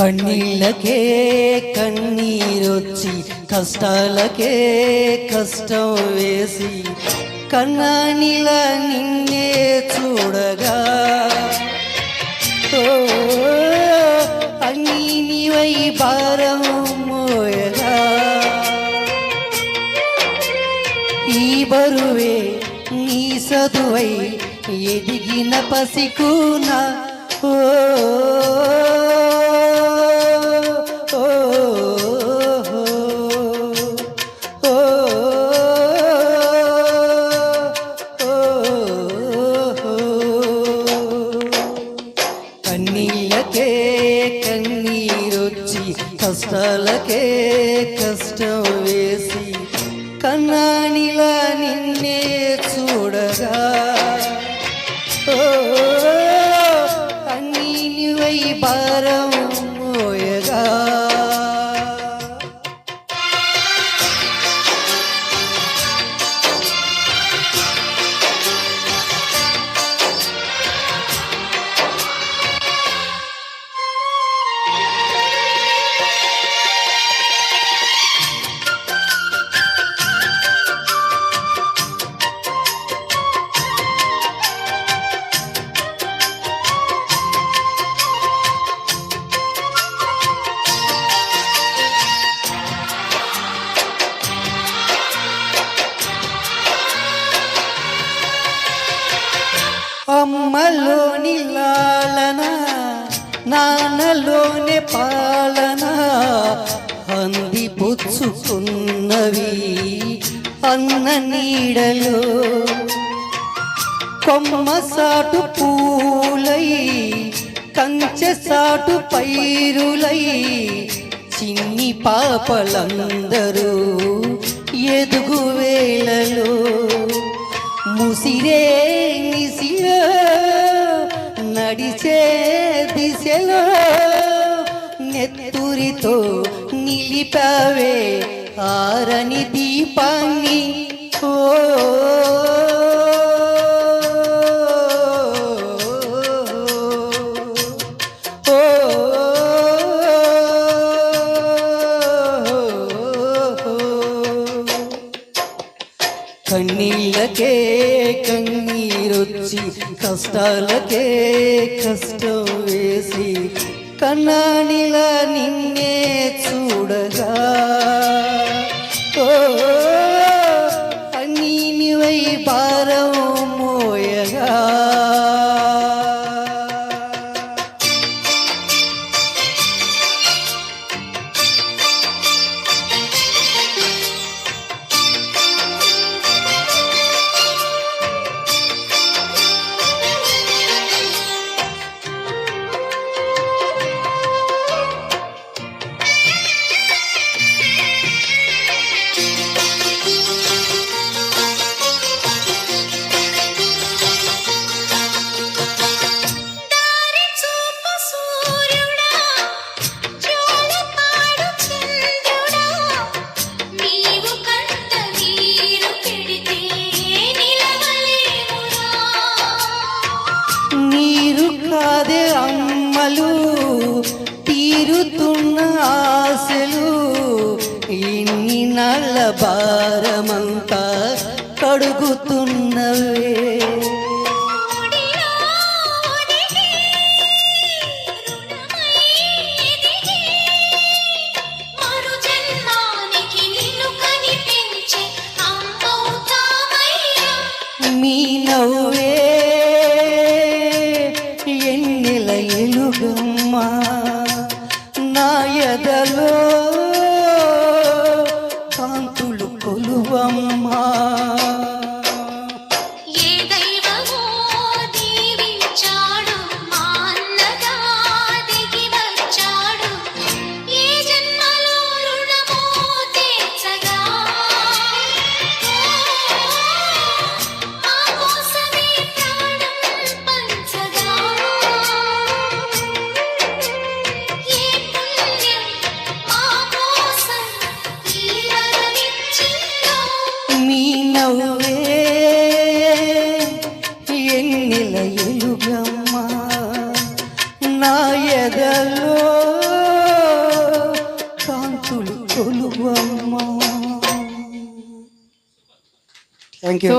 కన్నీళ్ళకే కన్నీరొచ్చి కష్టాలకే కష్టం వేసి కన్నానిలా నిన్నే చూడగా. అన్నీ నీవై భారం మోయగా. ఈ బరువే నీ సదువై ఎదిగిన పసికున కష్టాలకే కష్టం వేసి కన్నానిలా నిన్నే చూడగా. అమ్మలోని లాలన నాన్నలోని పాలన అంది పుచ్చుకున్నవి అన్న నీడలో. కొమ్మ సాటు పూలై కంచె సాటు పైరులై చిన్ని పాపలందరూ నెత్తురితో నిలిపవే ఆరని దీపాన్ని. ఓ కన్నీళ్ళకే కన్నీరొచ్చి కష్టాలకే కష్టం వేసి కన్నానిలా నిన్నే చూడగా ఓ అన్నీ నీవై భారం కాదే అమ్మలు తీరుతున్న ఆశలు ఇన్ని నల్ల భారమంతా కడుగుతున్నవే. మీ నవ్వే కొలువమ్మా నవ్వే ఎన్నిల ఎలుగమ్మ నా ఎదలో కాంతులు కొలువమ్మ. Thank you